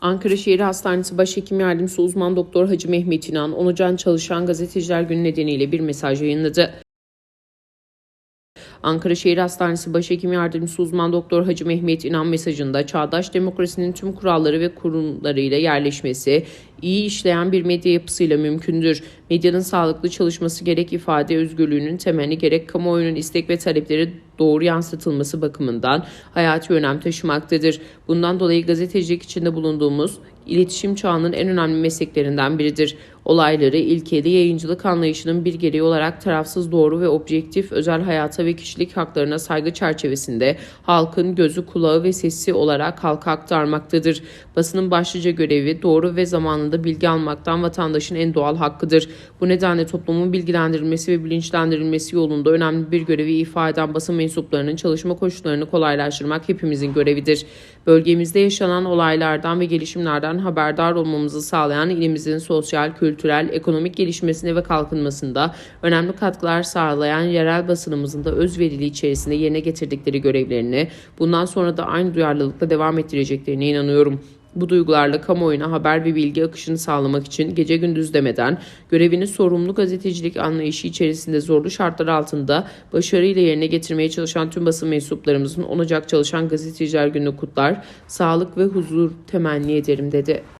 Ankara Şehir Hastanesi Başhekim Yardımcısı Uzman Doktor Hacı Mehmet İnan, Onucan Çalışan Gazeteciler Günü nedeniyle bir mesaj yayınladı. Ankara Şehir Hastanesi Başhekim Yardımcısı Uzman Doktor Hacı Mehmet İnan mesajında çağdaş demokrasinin tüm kuralları ve kurumlarıyla yerleşmesi, iyi işleyen bir medya yapısıyla mümkündür. Medyanın sağlıklı çalışması gerek ifade özgürlüğünün temeli gerek kamuoyunun istek ve talepleri doğru yansıtılması bakımından hayati önem taşımaktadır. Bundan dolayı gazetecilik içinde bulunduğumuz iletişim çağının en önemli mesleklerinden biridir. Olayları ilkeli yayıncılık anlayışının bir gereği olarak tarafsız doğru ve objektif özel hayata ve kişilik haklarına saygı çerçevesinde halkın gözü kulağı ve sesi olarak halka aktarmaktadır. Basının başlıca görevi doğru ve zamanında bilgi almaktan vatandaşın en doğal hakkıdır. Bu nedenle toplumun bilgilendirilmesi ve bilinçlendirilmesi yolunda önemli bir görevi ifa eden basın mensuplarının çalışma koşullarını kolaylaştırmak hepimizin görevidir. Bölgemizde yaşanan olaylardan ve gelişimlerden haberdar olmamızı sağlayan ilimizin sosyal, kültürel, ekonomik gelişmesine ve kalkınmasında önemli katkılar sağlayan yerel basınımızın da özverili içerisinde yerine getirdikleri görevlerini bundan sonra da aynı duyarlılıkla devam ettireceklerine inanıyorum. Bu duygularla kamuoyuna haber ve bilgi akışını sağlamak için gece gündüz demeden görevini sorumlu gazetecilik anlayışı içerisinde zorlu şartlar altında başarıyla yerine getirmeye çalışan tüm basın mensuplarımızın 10 Ocak Çalışan Gazeteciler Günü kutlar, sağlık ve huzur temenni ederim dedi.